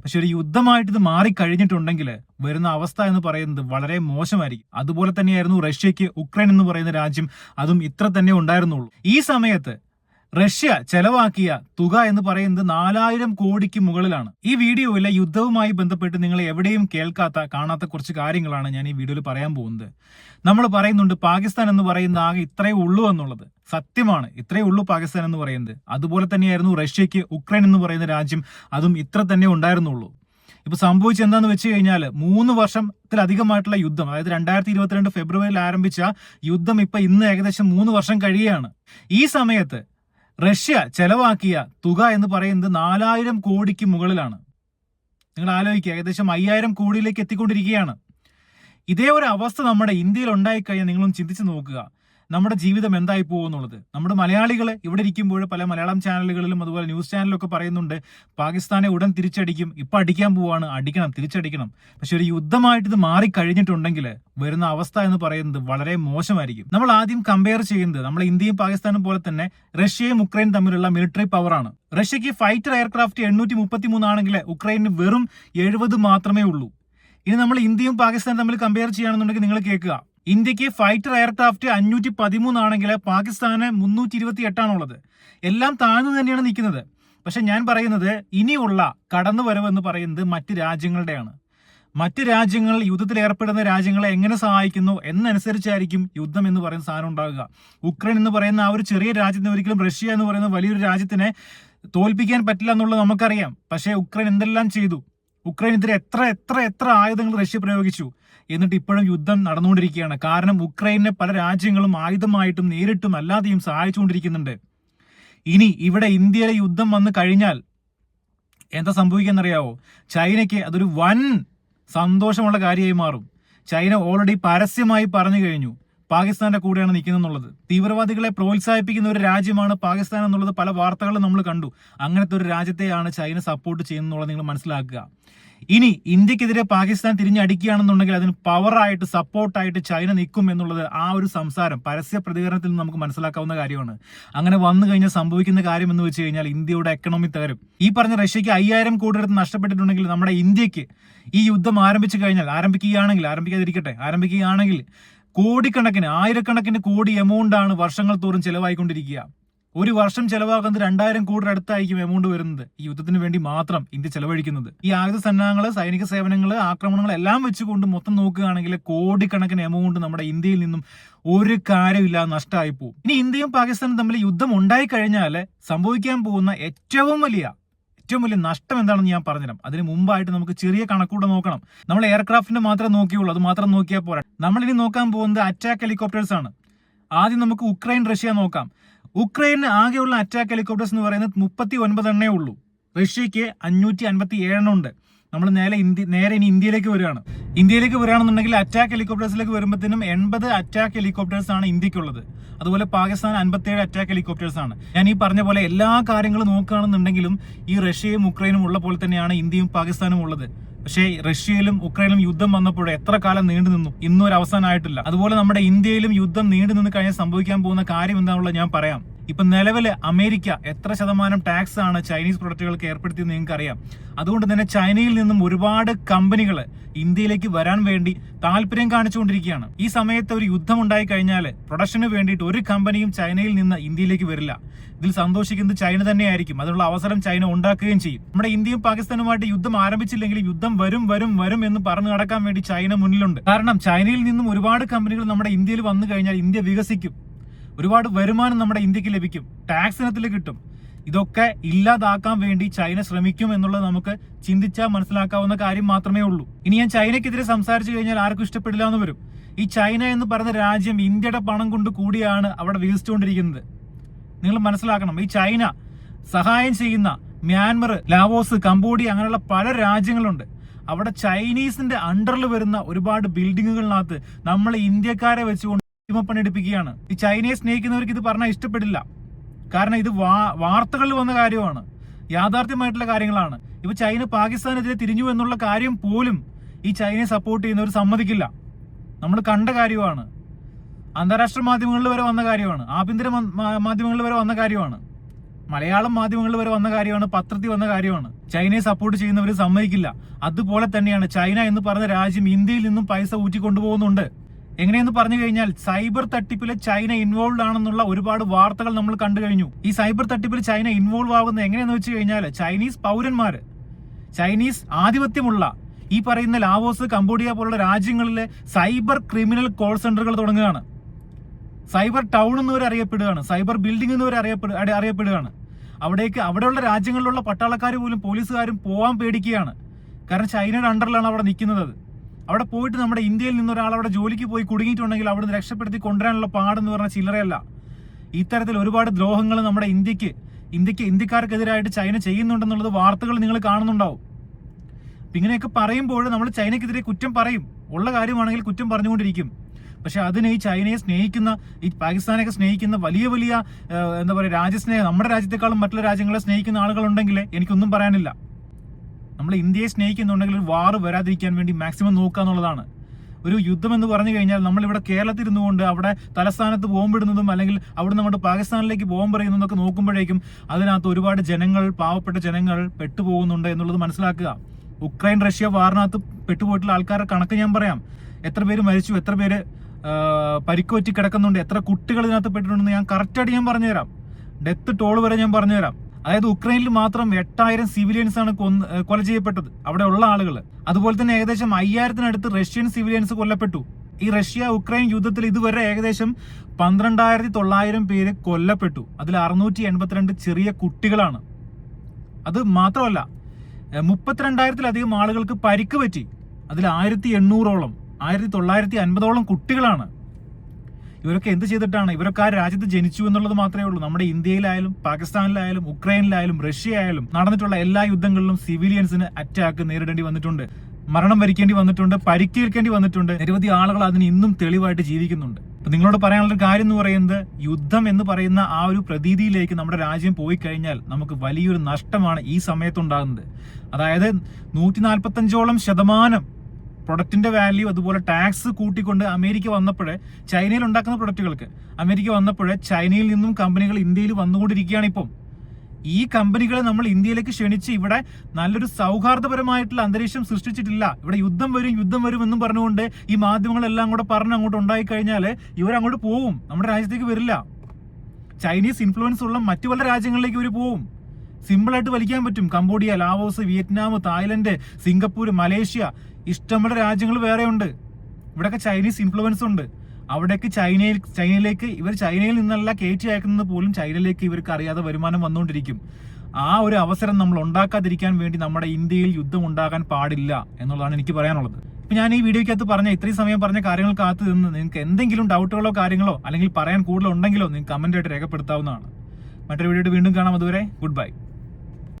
പക്ഷെ ഒരു യുദ്ധമായിട്ട് ഇത് മാറിക്കഴിഞ്ഞിട്ടുണ്ടെങ്കിൽ വരുന്ന അവസ്ഥ എന്ന് പറയുന്നത് വളരെ മോശമായിരിക്കും. അതുപോലെ തന്നെയായിരുന്നു റഷ്യക്ക് ഉക്രൈൻ എന്ന് പറയുന്ന രാജ്യം അതും ഇത്ര തന്നെ ഉണ്ടായിരുന്നുള്ളൂ. ഈ സമയത്ത് റഷ്യ ചെലവാക്കിയ തുക എന്ന് പറയുന്നത് നാലായിരം കോടിക്ക് മുകളിലാണ്. ഈ വീഡിയോയിലെ യുദ്ധവുമായി ബന്ധപ്പെട്ട് നിങ്ങൾ എവിടെയും കേൾക്കാത്ത കാണാത്ത കുറച്ച് കാര്യങ്ങളാണ് ഞാൻ ഈ വീഡിയോയിൽ പറയാൻ പോകുന്നത്. നമ്മൾ പറയുന്നുണ്ട് പാകിസ്ഥാൻ എന്ന് പറയുന്ന ആകെ ഇത്രയേ ഉള്ളൂ എന്നുള്ളത്. സത്യമാണ്. ഇത്രയേ ഉള്ളൂ പാകിസ്ഥാൻ എന്ന് പറയുന്നത്. അതുപോലെ തന്നെയായിരുന്നു റഷ്യക്ക് ഉക്രൈൻ എന്ന് പറയുന്ന രാജ്യം അതും ഇത്ര തന്നെ ഉണ്ടായിരുന്നുള്ളൂ. ഇപ്പൊ സംഭവിച്ചത് എന്താന്ന് വെച്ച് കഴിഞ്ഞാൽ മൂന്ന് വർഷത്തിലധികമായിട്ടുള്ള യുദ്ധം അതായത് രണ്ടായിരത്തി ഇരുപത്തിരണ്ട് ഫെബ്രുവരിയിൽ ആരംഭിച്ച യുദ്ധം ഇപ്പൊ ഇന്ന് ഏകദേശം മൂന്ന് വർഷം കഴിയുകയാണ്. ഈ സമയത്ത് റഷ്യ ചെലവാക്കിയ തുക എന്ന് പറയുന്നത് നാലായിരം കോടിക്ക് മുകളിലാണ്. നിങ്ങൾ ആലോചിക്കുക ഏകദേശം അയ്യായിരം കോടിയിലേക്ക് എത്തിക്കൊണ്ടിരിക്കുകയാണ്. ഇതേ ഒരു അവസ്ഥ നമ്മുടെ ഇന്ത്യയിൽ ഉണ്ടായിക്കഴിഞ്ഞാൽ നിങ്ങളൊന്ന് ചിന്തിച്ചു നോക്കുക. നമ്മുടെ ജീവിതം എന്തായി പോകുന്നുള്ളത് നമ്മുടെ മലയാളികൾ ഇവിടെ ഇരിക്കുമ്പോൾ പല മലയാളം ചാനലുകളിലും അതുപോലെ ന്യൂസ് ചാനലിലൊക്കെ പറയുന്നുണ്ട് പാകിസ്ഥാനെ ഉടൻ തിരിച്ചടിക്കും ഇപ്പൊ അടിക്കാൻ പോവാണ് അടിക്കണം തിരിച്ചടിക്കണം. പക്ഷെ ഒരു യുദ്ധമായിട്ട് ഇത് മാറിക്കഴിഞ്ഞിട്ടുണ്ടെങ്കിൽ വരുന്ന അവസ്ഥ എന്ന് പറയുന്നത് വളരെ മോശമായിരിക്കും. നമ്മൾ ആദ്യം കമ്പയർ ചെയ്യുന്നത് നമ്മൾ ഇന്ത്യയും പാകിസ്ഥാനും പോലെ തന്നെ റഷ്യയും ഉക്രൈൻ തമ്മിലുള്ള മിലിറ്ററി പവറാണ് റഷ്യക്ക് ഫൈറ്റർ എയർക്രാഫ്റ്റ് എണ്ണൂറ്റി മുപ്പത്തി മൂന്നാണെങ്കിൽ ഉക്രൈന് വെറും എഴുപത് മാത്രമേ ഉള്ളൂ. ഇനി നമ്മൾ ഇന്ത്യയും പാകിസ്ഥാനും തമ്മിൽ കമ്പയർ ചെയ്യുകയാണെന്നുണ്ടെങ്കിൽ നിങ്ങൾ കേൾക്കുക. ഇന്ത്യയ്ക്ക് ഫൈറ്റർ എയർക്രാഫ്റ്റ് അഞ്ഞൂറ്റി പതിമൂന്നാണെങ്കിൽ പാകിസ്ഥാന് മുന്നൂറ്റി ഇരുപത്തി എട്ടാണുള്ളത് എല്ലാം താഴ്ന്നു തന്നെയാണ് നിൽക്കുന്നത്. പക്ഷെ ഞാൻ പറയുന്നത് ഇനിയുള്ള കടന്നു എന്ന് പറയുന്നത് മറ്റ് രാജ്യങ്ങളുടെയാണ്. മറ്റ് രാജ്യങ്ങൾ യുദ്ധത്തിൽ ഏർപ്പെടുന്ന രാജ്യങ്ങളെ എങ്ങനെ സഹായിക്കുന്നു എന്നനുസരിച്ചായിരിക്കും യുദ്ധം എന്ന് പറയുന്ന സാധനം ഉണ്ടാകുക ഉക്രൈൻ എന്ന് പറയുന്ന ആ ഒരു ചെറിയ രാജ്യത്തിന് ഒരിക്കലും റഷ്യ എന്ന് പറയുന്ന വലിയൊരു രാജ്യത്തിനെ തോൽപ്പിക്കാൻ പറ്റില്ല എന്നുള്ളത് നമുക്കറിയാം. പക്ഷേ ഉക്രൈൻ എന്തെല്ലാം ചെയ്തു? ഉക്രൈൻ എതിരെ എത്ര എത്ര എത്ര ആയുധങ്ങൾ റഷ്യ പ്രയോഗിച്ചു? എന്നിട്ട് ഇപ്പോഴും യുദ്ധം നടന്നുകൊണ്ടിരിക്കുകയാണ്. കാരണം ഉക്രൈനെ പല രാജ്യങ്ങളും ആയുധമായിട്ടും നേരിട്ടും അല്ലാതെയും സഹായിച്ചുകൊണ്ടിരിക്കുന്നുണ്ട്. ഇനി ഇവിടെ ഇന്ത്യയിലെ യുദ്ധം വന്നു കഴിഞ്ഞാൽ എന്താ സംഭവിക്കുന്നറിയാവോ ചൈനയ്ക്ക് അതൊരു വൻ സന്തോഷമുള്ള കാര്യമായി മാറും. ചൈന ഓൾറെഡി പരസ്യമായി പറഞ്ഞു കഴിഞ്ഞു. പാകിസ്ഥാന്റെ കൂടെയാണ് നിൽക്കുന്നെന്നുള്ളത് തീവ്രവാദികളെ പ്രോത്സാഹിപ്പിക്കുന്ന ഒരു രാജ്യമാണ് പാകിസ്ഥാൻ എന്നുള്ളത് പല വാർത്തകളും നമ്മൾ കണ്ടു. അങ്ങനത്തെ ഒരു രാജ്യത്തെയാണ് ചൈന സപ്പോർട്ട് ചെയ്യുന്നത് നിങ്ങൾ മനസ്സിലാക്കുക. ഇനി ഇന്ത്യക്കെതിരെ പാകിസ്ഥാൻ തിരിഞ്ഞടിക്കുകയാണെന്നുണ്ടെങ്കിൽ അതിന് പവറായിട്ട് സപ്പോർട്ടായിട്ട് ചൈന നിൽക്കും എന്നുള്ളത് ആ ഒരു സംസാരം പരസ്യ പ്രതികരണത്തിൽ നിന്ന് നമുക്ക് മനസ്സിലാക്കാവുന്ന കാര്യമാണ്. അങ്ങനെ വന്നു കഴിഞ്ഞാൽ സംഭവിക്കുന്ന കാര്യം എന്ന് വെച്ച് കഴിഞ്ഞാൽ ഇന്ത്യയുടെ എക്കണോമി തകരും. ഈ പറഞ്ഞ റഷ്യക്ക് അയ്യായിരം കോടി അടുത്ത് നഷ്ടപ്പെട്ടിട്ടുണ്ടെങ്കിൽ നമ്മുടെ ഇന്ത്യയ്ക്ക് ഈ യുദ്ധം ആരംഭിച്ചു കഴിഞ്ഞാൽ ആരംഭിക്കുകയാണെങ്കിൽ ആരംഭിക്കാതിരിക്കട്ടെ ആരംഭിക്കുകയാണെങ്കിൽ കോടിക്കണക്കിന് ആയിരക്കണക്കിന് കോടി എമൗണ്ട് ആണ് വർഷങ്ങൾ തോറും ചെലവായിക്കൊണ്ടിരിക്കുക. ഒരു വർഷം ചെലവാക്കുന്നത് രണ്ടായിരം കോടി അടുത്തായിരിക്കും എമൗണ്ട് വരുന്നത്. ഈ യുദ്ധത്തിന് വേണ്ടി മാത്രം ഇന്ത്യ ചെലവഴിക്കുന്നത്. ഈ ആയുധ സന്നാഹങ്ങൾ സൈനിക സേവനങ്ങൾ ആക്രമണങ്ങൾ എല്ലാം വെച്ചുകൊണ്ട് മൊത്തം നോക്കുകയാണെങ്കിൽ കോടിക്കണക്കിന് എമൗണ്ട് നമ്മുടെ ഇന്ത്യയിൽ നിന്നും ഒരു കാര്യമില്ല നഷ്ടമായി പോകും ഇനി ഇന്ത്യയും പാകിസ്ഥാനും തമ്മിൽ യുദ്ധം ഉണ്ടായി കഴിഞ്ഞാൽ സംഭവിക്കാൻ പോകുന്ന ഏറ്റവും വലിയ ഏറ്റവും വലിയ നഷ്ടം എന്താണെന്ന് ഞാൻ പറഞ്ഞുതരാം. അതിന് മുമ്പായിട്ട് നമുക്ക് ചെറിയ കണക്കൂടെ നോക്കണം. നമ്മൾ എയർക്രാഫ്റ്റിന് മാത്രമേ നോക്കിയുള്ളൂ. അത് മാത്രം നോക്കിയാൽ പോരാ. നമ്മളിനി നോക്കാൻ പോകുന്നത് അറ്റാക്ക് ഹെലികോപ്റ്റേഴ്സ് ആണ്. ആദ്യം നമുക്ക് ഉക്രൈൻ റഷ്യ നോക്കാം. ഉക്രൈന് ആകെയുള്ള അറ്റാക്ക് ഹെലികോപ്റ്റേഴ്സ് എന്ന് പറയുന്നത് മുപ്പത്തി ഒൻപത് എണ്ണേ ഉള്ളൂ. റഷ്യക്ക് അഞ്ഞൂറ്റി അൻപത്തി ഏഴെണ്ണം ഉണ്ട് നമ്മൾ നേരെ ഇന്ത്യ നേരെ ഇനി ഇന്ത്യയിലേക്ക് വരികയാണ്. ഇന്ത്യയിലേക്ക് വരികയാണെന്നുണ്ടെങ്കിൽ അറ്റാക്ക് ഹെലികോപ്റ്റേഴ്സിലേക്ക് വരുമ്പോഴത്തേനും എൺപത് അറ്റാക്ക് ഹെലികോപ്റ്റേഴ്സ് ആണ് ഇന്ത്യക്കുള്ളത്. അതുപോലെ പാകിസ്ഥാൻ അൻപത്തിയേഴ് അറ്റാക്ക് ഹെലികോപ്റ്റേഴ്സ് ആണ്. ഞാൻ ഈ പറഞ്ഞ പോലെ എല്ലാ കാര്യങ്ങളും നോക്കുകയാണെന്നുണ്ടെങ്കിലും ഈ റഷ്യയും ഉക്രൈനും ഉള്ള പോലെ തന്നെയാണ് ഇന്ത്യയും പാകിസ്ഥാനും ഉള്ളത്. പക്ഷേ റഷ്യയിലും ഉക്രൈനിലും യുദ്ധം വന്നപ്പോൾ എത്ര കാലം നീണ്ടു നിന്നു? ഇന്നും ഒരു അവസാനമായിട്ടില്ല. അതുപോലെ നമ്മുടെ ഇന്ത്യയിലും യുദ്ധം നീണ്ടു നിന്ന് കഴിഞ്ഞാൽ സംഭവിക്കാൻ പോകുന്ന കാര്യം എന്താണുള്ളത് ഞാൻ പറയാം. ഇപ്പൊ നിലവിൽ അമേരിക്ക എത്ര ശതമാനം ടാക്സ് ആണ് ചൈനീസ് പ്രൊഡക്റ്റുകൾക്ക് ഏർപ്പെടുത്തിയെന്ന് നിങ്ങൾക്ക് അറിയാം അതുകൊണ്ട് തന്നെ ചൈനയിൽ നിന്നും ഒരുപാട് കമ്പനികൾ ഇന്ത്യയിലേക്ക് വരാൻ വേണ്ടി താല്പര്യം കാണിച്ചുകൊണ്ടിരിക്കുകയാണ്. ഈ സമയത്ത് ഒരു യുദ്ധം ഉണ്ടായി കഴിഞ്ഞാൽ പ്രൊഡക്ഷന് വേണ്ടിയിട്ട് ഒരു കമ്പനിയും ചൈനയിൽ നിന്ന് ഇന്ത്യയിലേക്ക് വരില്ല. ഇതിൽ സന്തോഷിക്കുന്നത് ചൈന തന്നെയായിരിക്കും. അതിനുള്ള അവസരം ചൈന ഉണ്ടാക്കുകയും ചെയ്യും. നമ്മുടെ ഇന്ത്യയും പാകിസ്ഥാനുമായിട്ട് യുദ്ധം ആരംഭിച്ചില്ലെങ്കിൽ യുദ്ധം വരും വരും വരും എന്ന് പറഞ്ഞു നടക്കാൻ വേണ്ടി ചൈന മുന്നിലുണ്ട്. കാരണം ചൈനയിൽ നിന്നും ഒരുപാട് കമ്പനികൾ നമ്മുടെ ഇന്ത്യയിൽ വന്നു കഴിഞ്ഞാൽ ഇന്ത്യ വികസിക്കും. ഒരുപാട് വരുമാനം നമ്മുടെ ഇന്ത്യയ്ക്ക് ലഭിക്കും. ടാക്സ് ഇനത്തിൽ കിട്ടും. ഇതൊക്കെ ഇല്ലാതാക്കാൻ വേണ്ടി ചൈന ശ്രമിക്കും എന്നുള്ളത് നമുക്ക് ചിന്തിച്ചാൽ മനസ്സിലാക്കാവുന്ന കാര്യം മാത്രമേ ഉള്ളൂ. ഇനി ഞാൻ ചൈനയ്ക്കെതിരെ സംസാരിച്ചു കഴിഞ്ഞാൽ ആർക്കും ഇഷ്ടപ്പെടില്ല എന്ന് വരും. ഈ ചൈന എന്ന് പറയുന്ന രാജ്യം ഇന്ത്യയുടെ പണം കൊണ്ട് കൂടിയാണ് അവിടെ വികസിച്ചുകൊണ്ടിരിക്കുന്നത്. നിങ്ങൾ മനസ്സിലാക്കണം ഈ ചൈന സഹായം ചെയ്യുന്ന മ്യാൻമർ ലാവോസ് കംബോഡിയ അങ്ങനെയുള്ള പല രാജ്യങ്ങളുണ്ട്. അവിടെ ചൈനീസിന്റെ അണ്ടറിൽ വരുന്ന ഒരുപാട് ബിൽഡിങ്ങുകളിനകത്ത് നമ്മൾ ഇന്ത്യക്കാരെ വെച്ചുകൊണ്ട് അടിമപ്പണിയെടുപ്പിക്കുകയാണ്. ഈ ചൈനയെ സ്നേഹിക്കുന്നവർക്ക് ഇത് പറഞ്ഞാൽ ഇഷ്ടപ്പെടില്ല. കാരണം ഇത് വാർത്തകളിൽ വന്ന കാര്യമാണ്. യാഥാർത്ഥ്യമായിട്ടുള്ള കാര്യങ്ങളാണ്. ഇപ്പൊ ചൈന പാകിസ്ഥാനെതിരെ തിരിഞ്ഞു എന്നുള്ള കാര്യം പോലും ഈ ചൈനയെ സപ്പോർട്ട് ചെയ്യുന്നവർ സമ്മതിക്കില്ല. നമ്മൾ കണ്ട കാര്യമാണ്. അന്താരാഷ്ട്ര മാധ്യമങ്ങളിൽ വരെ വന്ന കാര്യമാണ്. ആഭ്യന്തര മാധ്യമങ്ങളിൽ വരെ വന്ന കാര്യമാണ്. മലയാളം മാധ്യമങ്ങളിൽ വരെ വന്ന കാര്യമാണ്. പത്രത്തിൽ വന്ന കാര്യമാണ്. ചൈനയെ സപ്പോർട്ട് ചെയ്യുന്നവർ സമ്മതിക്കില്ല. അതുപോലെ തന്നെയാണ് ചൈന എന്ന് പറഞ്ഞ രാജ്യം ഇന്ത്യയിൽ നിന്നും പൈസ ഊറ്റിക്കൊണ്ടുപോകുന്നുണ്ട്. എങ്ങനെയെന്ന് പറഞ്ഞു കഴിഞ്ഞാൽ സൈബർ തട്ടിപ്പിൽ ചൈന ഇൻവോൾവ് ആണെന്നുള്ള ഒരുപാട് വാർത്തകൾ നമ്മൾ കണ്ടു കഴിഞ്ഞു. ഈ സൈബർ തട്ടിപ്പിൽ ചൈന ഇൻവോൾവ് ആകുന്നത് എങ്ങനെയെന്ന് വെച്ച് കഴിഞ്ഞാൽ ചൈനീസ് പൗരന്മാർ ചൈനീസ് ആധിപത്യമുള്ള ഈ പറയുന്ന ലാവോസ് കംബോഡിയ പോലുള്ള രാജ്യങ്ങളിലെ സൈബർ ക്രിമിനൽ കോൾ സെന്ററുകൾ തുടങ്ങുകയാണ്. സൈബർ ടൗൺ എന്ന് വരെ അറിയപ്പെടുകയാണ്. സൈബർ ബിൽഡിംഗ് എന്ന് വരെ അറിയപ്പെടു അടി- അറിയപ്പെടുകയാണ്. അവിടേക്ക് അവിടെയുള്ള രാജ്യങ്ങളിലുള്ള പട്ടാളക്കാർ പോലും പോലീസുകാരും പോവാൻ പേടിക്കുകയാണ്. കാരണം ചൈനയുടെ അണ്ടറിലാണ് അവിടെ നിൽക്കുന്നത്. അവിടെ പോയിട്ട് നമ്മുടെ ഇന്ത്യയിൽ നിന്ന് ഒരാൾ അവിടെ ജോലിക്ക് പോയി കുടുങ്ങിയിട്ടുണ്ടെങ്കിൽ അവിടെ നിന്ന് രക്ഷപ്പെടുത്തി കൊണ്ടുവരാനുള്ള പാടെന്ന് പറഞ്ഞ ചില്ലറയല്ല. ഇത്തരത്തിൽ ഒരുപാട് ദ്രോഹങ്ങൾ നമ്മുടെ ഇന്ത്യയ്ക്ക് ഇന്ത്യയ്ക്ക് ഇന്ത്യക്കാർക്കെതിരായിട്ട് ചൈന ചെയ്യുന്നുണ്ടെന്നുള്ളത് വാർത്തകൾ നിങ്ങൾ കാണുന്നുണ്ടാവും. അപ്പം ഇങ്ങനെയൊക്കെ പറയുമ്പോൾ നമ്മൾ ചൈനക്കെതിരെ കുറ്റം പറയും. ഉള്ള കാര്യമാണെങ്കിൽ കുറ്റം പറഞ്ഞുകൊണ്ടിരിക്കും. പക്ഷെ അതിന് ഈ ചൈനയെ സ്നേഹിക്കുന്ന ഈ പാകിസ്ഥാനെയൊക്കെ സ്നേഹിക്കുന്ന വലിയ വലിയ എന്താ പറയുക രാജ്യസ്നേഹം നമ്മുടെ രാജ്യത്തെക്കാളും മറ്റുള്ള രാജ്യങ്ങളെ സ്നേഹിക്കുന്ന ആളുകളുണ്ടെങ്കിൽ എനിക്കൊന്നും പറയാനില്ല. നമ്മൾ ഇന്ത്യയെ സ്നേഹിക്കുന്നുണ്ടെങ്കിൽ ഒരു വാർ വരാതിരിക്കാൻ വേണ്ടി മാക്സിമം നോക്കുക എന്നുള്ളതാണ്. ഒരു യുദ്ധം എന്ന് പറഞ്ഞു കഴിഞ്ഞാൽ നമ്മൾ ഇവിടെ കേരളത്തിൽ ഇരുന്നുകൊണ്ട് അവിടെ തലസ്ഥാനത്ത് ബോംബിടുന്നതും അല്ലെങ്കിൽ അവിടെ നമ്മുടെ പാകിസ്ഥാനിലേക്ക് ബോംബ് എറിയുന്നതൊക്കെ നോക്കുമ്പോഴേക്കും അതിനകത്ത് ഒരുപാട് ജനങ്ങൾ പാവപ്പെട്ട ജനങ്ങൾ പെട്ടുപോകുന്നുണ്ട് എന്നുള്ളത് മനസ്സിലാക്കുക. ഉക്രൈൻ റഷ്യ വാറിനകത്ത് പെട്ടുപോയിട്ടുള്ള ആൾക്കാരുടെ കണക്ക് ഞാൻ പറയാം. എത്ര പേര് മരിച്ചു എത്ര പേര് പരിക്കേറ്റി കിടക്കുന്നുണ്ട് എത്ര കുട്ടികൾ ഇതിനകത്ത് പെട്ടിട്ടുണ്ടെന്ന് ഞാൻ കറക്റ്റായിട്ട് ഞാൻ പറഞ്ഞുതരാം. ഡെത്ത് ടോൾ വരെ ഞാൻ പറഞ്ഞുതരാം. അതായത് ഉക്രൈനിൽ മാത്രം എട്ടായിരം സിവിലിയൻസ് ആണ് കൊല ചെയ്യപ്പെട്ടത്. അവിടെ ഉള്ള ആളുകൾ അതുപോലെ തന്നെ ഏകദേശം അയ്യായിരത്തിനടുത്ത് റഷ്യൻ സിവിലിയൻസ് കൊല്ലപ്പെട്ടു. ഈ റഷ്യ ഉക്രൈൻ യുദ്ധത്തിൽ ഇതുവരെ ഏകദേശം പന്ത്രണ്ടായിരത്തി തൊള്ളായിരം പേര് കൊല്ലപ്പെട്ടു. അതിൽ അറുന്നൂറ്റി എൺപത്തിരണ്ട് ചെറിയ കുട്ടികളാണ്. അത് മാത്രമല്ല മുപ്പത്തിരണ്ടായിരത്തിലധികം ആളുകൾക്ക് പരിക്ക് പറ്റി. അതിൽ ആയിരത്തി എണ്ണൂറോളം ആയിരത്തി തൊള്ളായിരത്തി അൻപതോളം കുട്ടികളാണ് ഇവരൊക്കെ എന്ത് ചെയ്തിട്ടാണ്? ഇവരൊക്കെ ആ രാജ്യത്ത് ജനിച്ചു എന്നുള്ളത് മാത്രമേ ഉള്ളൂ. നമ്മുടെ ഇന്ത്യയിലായാലും പാകിസ്ഥാനിലായാലും ഉക്രൈനിലായാലും റഷ്യ ആയാലും നടന്നിട്ടുള്ള എല്ലാ യുദ്ധങ്ങളിലും സിവിലിയൻസിന് അറ്റാക്ക് നേരിടേണ്ടി വന്നിട്ടുണ്ട്. മരണം വരിക്കേണ്ടി വന്നിട്ടുണ്ട് പരിക്കേൽക്കേണ്ടി വന്നിട്ടുണ്ട്. നിരവധി ആളുകൾ അതിന് ഇന്നും തെളിവായിട്ട് ജീവിക്കുന്നുണ്ട്. അപ്പൊ നിങ്ങളോട് പറയാനുള്ള കാര്യം എന്ന് പറയുന്നത് യുദ്ധം എന്ന് പറയുന്ന ആ ഒരു പ്രതീതിയിലേക്ക് നമ്മുടെ രാജ്യം പോയി കഴിഞ്ഞാൽ നമുക്ക് വലിയൊരു നഷ്ടമാണ് ഈ സമയത്തുണ്ടാകുന്നത്. അതായത് നൂറ്റി നാൽപ്പത്തഞ്ചോളം ശതമാനം പ്രൊഡക്റ്റിന്റെ വാല്യൂ അതുപോലെ ടാക്സ് കൂട്ടിക്കൊണ്ട് അമേരിക്ക വന്നപ്പോഴേ ചൈനയിൽ ഉണ്ടാക്കുന്ന പ്രൊഡക്റ്റുകൾക്ക് അമേരിക്ക വന്നപ്പോഴേ ചൈനയിൽ നിന്നും കമ്പനികൾ ഇന്ത്യയിൽ വന്നുകൊണ്ടിരിക്കുകയാണ് ഇപ്പം. ഈ കമ്പനികളെ നമ്മൾ ഇന്ത്യയിലേക്ക് ക്ഷണിച്ച് ഇവിടെ നല്ലൊരു സൗഹാർദ്ദപരമായിട്ടുള്ള അന്തരീക്ഷം സൃഷ്ടിച്ചിട്ടില്ല. ഇവിടെ യുദ്ധം വരും യുദ്ധം വരും എന്നും പറഞ്ഞുകൊണ്ട് ഈ മാധ്യമങ്ങളെല്ലാം കൂടെ പറഞ്ഞ് അങ്ങോട്ട് ഉണ്ടായി കഴിഞ്ഞാൽ ഇവരങ്ങോട്ട് പോവും. നമ്മുടെ രാജ്യത്തേക്ക് വരില്ല. ചൈനീസ് ഇൻഫ്ലുവൻസ് ഉള്ള മറ്റു പല രാജ്യങ്ങളിലേക്ക് ഇവർ പോവും. സിമ്പിളായിട്ട് വലിക്കാൻ പറ്റും. Cambodia Laos Vietnam Thailand Singapore Malaysia. ഇഷ്ടമുള്ള രാജ്യങ്ങൾ വേറെ ഉണ്ട് ഇവിടെയൊക്കെ ചൈനീസ് ഇൻഫ്ലുവൻസ് ഉണ്ട്. അവിടേക്ക് ചൈനയിൽ ചൈനയിലേക്ക് ഇവർ ചൈനയിൽ നിന്നല്ല കയറ്റി അയക്കുന്നത് പോലും ചൈനയിലേക്ക് ഇവർക്ക് അറിയാതെ വരുമാനം വന്നുകൊണ്ടിരിക്കും. ആ ഒരു അവസരം നമ്മൾ ഉണ്ടാക്കാതിരിക്കാൻ വേണ്ടി നമ്മുടെ ഇന്ത്യയിൽ യുദ്ധം ഉണ്ടാകാൻ പാടില്ല എന്നുള്ളതാണ് എനിക്ക് പറയാനുള്ളത്. ഇപ്പൊ ഞാൻ ഈ വീഡിയോയ്ക്കകത്ത് പറഞ്ഞ ഇത്രയും സമയം പറഞ്ഞ കാര്യങ്ങൾക്കകത്ത് നിന്ന് നിങ്ങൾക്ക് എന്തെങ്കിലും ഡൗട്ടുകളോ കാര്യങ്ങളോ അല്ലെങ്കിൽ പറയാൻ കൂടുതലുണ്ടെങ്കിലോ നിങ്ങൾക്ക് കമന്റ് ആയിട്ട് രേഖപ്പെടുത്താവുന്നതാണ്. മറ്റൊരു വീഡിയോ വീണ്ടും കാണാം. അതുവരെ ഗുഡ് ബൈ